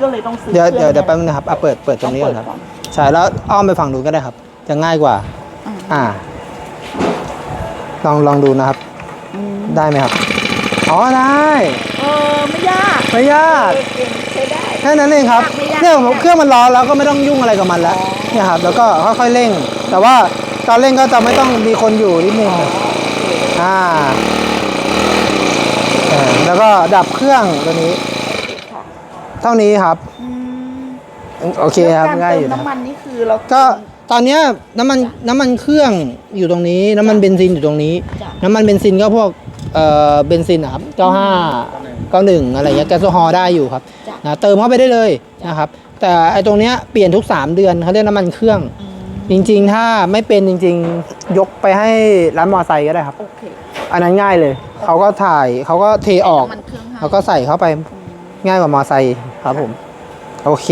ก็เลยต้องซื้อเดี๋ยวครื่องเดี๋ยวเดี๋ยวแป๊บนึงนะครับอะเปิดเปิดตรงนี้ก่อนครับต้เปิดใช่แล้วอ้อมไปฝั่งนู้นก็ได้ครับ จะง่ายกว่า อ่าอ่าลองลองดูนะครับอืมได้ไหมครับ อ๋อได้เออไม่ยากไม่ยากเออเก่งใช้ได้แค่นั้นเองครับไม่ยากเนี่ยผมเครื่องมันร้อนแล้วก็ไม่ต้องยุ่งอะไรกับมันแล้วเนี่ยครับแล้วก็ค่อยๆเร่ง แต่ว่าตอนเร่งก็จะไม่ต้องมีคนอยู่นิดนึงอ่าเออแล้วก็ดับเครื่องตัวนี้ค่ะ เท่านี้ครับ อืมโอเคครับแล้วง่ายกาอรยู่เติมนะน้ำมันนี่คือเราก็ตอนเนี้ยน้ำมันน้ำมันเครื่องอยู่ตรงนี้ น้ำมันเบนซินอยู่ตรงนี้จ้ะน้ำมันเบนซินก็พวกเอ่อเบนซินอะครับ95 91อะไรเงี้ยแก๊สโซฮอล์ได้อยู่ครับจ้ะนะเติมเข้าไปได้เลยนะครับแต่ไอ้ตรงเนี้ยเปลี่ยนทุก 3 เดือนเขาเรียกน้ำมันเครื่อง อืมจริง ๆ ถ้าไม่เป็นจริง ๆ ยกไปให้ร้านมอไซค์ก็ได้ครับ โอเคอันนั้นง่ายเลยเขาก็ถ่ายเขาก็เทออกน้ำมันเครื่องให้แล้วก็ใส่เข้าไป ง่ายกว่ามอไซค์ครับผม โอเค